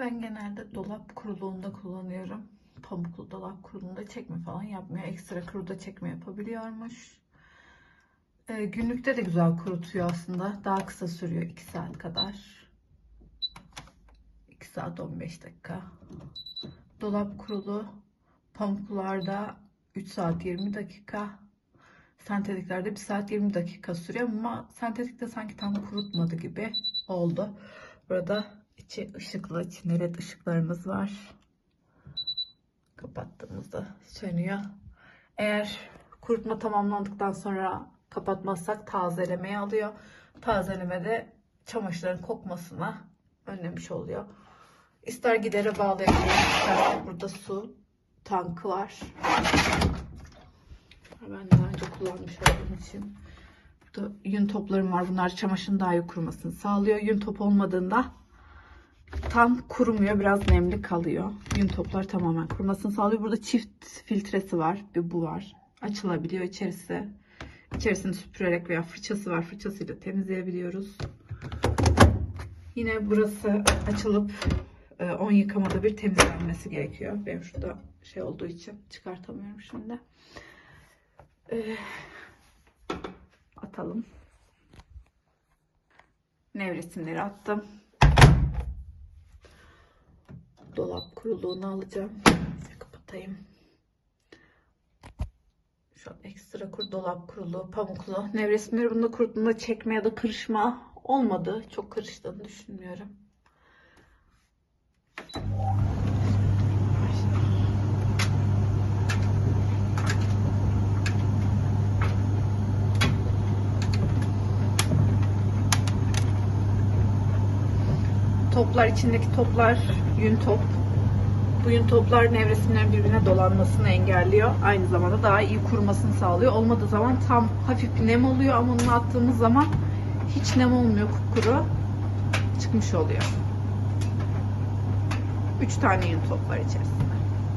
Ben genelde dolap kuruluğunda kullanıyorum. Pamuklu dolap kuruluğunda çekme falan yapmıyor. Ekstra kuruda çekme yapabiliyormuş. Ee, günlükte de güzel kurutuyor aslında. Daha kısa sürüyor 2 saat kadar. 2 saat 15 dakika. Dolap kurulu pamuklularda 3 saat 20 dakika. Sentetiklerde 1 saat 20 dakika sürüyor ama sentetikte sanki tam kurutmadı gibi oldu. Burada içi ışıklı, led ışıklarımız var. Kapattığımızda sönüyor. Eğer kurutma tamamlandıktan sonra kapatmazsak tazelemeye alıyor. Tazelemede çamaşırların kokmasına önlemiş oluyor. İster gidere bağlayabiliriz, burada su tankı var. Ben daha önce kullanmış olduğum için. Burada yün toplarım var. Bunlar çamaşırın daha iyi kurumasını sağlıyor. Yün top olmadığında tam kurumuyor. Biraz nemli kalıyor. Yün toplar tamamen kurumasını sağlıyor. Burada çift filtresi var. Bir bu var. Açılabiliyor içerisi. İçerisini süpürerek veya fırçası var. Fırçasıyla temizleyebiliyoruz. Yine burası açılıp 10 yıkamada bir temizlenmesi gerekiyor. Benim şurada şey olduğu için çıkartamıyorum şimdi. Ee, atalım. Nevresimleri attım. Dolap kuruluğunu alacağım. Size kapatayım. Şu an ekstra kur dolap kurulu, pamuklu. Nevresimleri bunda kuruttuğunda çekme ya da kırışma olmadı. Çok karıştığını düşünmüyorum. Toplar içindeki toplar yün top. Bu yün toplar nevresimlerin birbirine dolanmasını engelliyor. Aynı zamanda daha iyi kurumasını sağlıyor. Olmadığı zaman tam hafif bir nem oluyor ama onu attığımız zaman hiç nem olmuyor kupkuru. Çıkmış oluyor. 3 tane yün top var içerisinde.